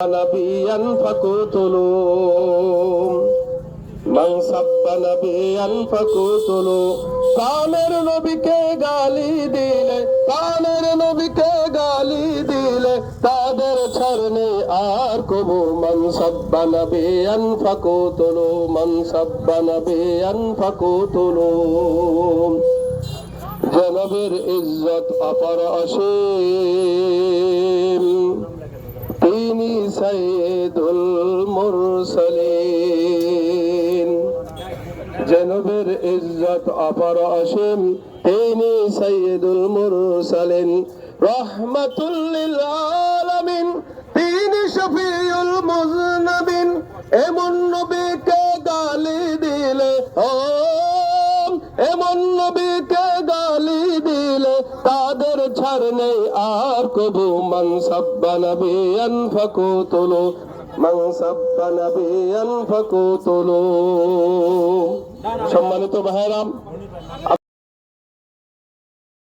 نبيا فقتلوا من سب نبيا فقتلوا কানের নবীকে গালি দিলে কানের নবীকে গালি দিলে তাদের ছাড়নে আর কবু মন সাব্বা নবিয়ান ফাকুতুলু মন সাব্বা নবিয়ান ফাকুতুলু জনবের ইজ্জত অপর অসীম তিনি সৈয়দুল মুরসালিন। জনবের ইজ্জত অপর অসীম, তিনি সৈয়দুল মুরসালিন। রহমাতুল্লিল আলামিন, তিনি শফিউল মুজনবিন। এমন নবীকে গালি দিলে ও এমন নবীকে ছাড় নেই আর কবু মান সাব্বা নবিয়ান ফাকুতুলু মান সাব্বা নবিয়ান ফাকুতুলু সম্মানিত ভাইরাম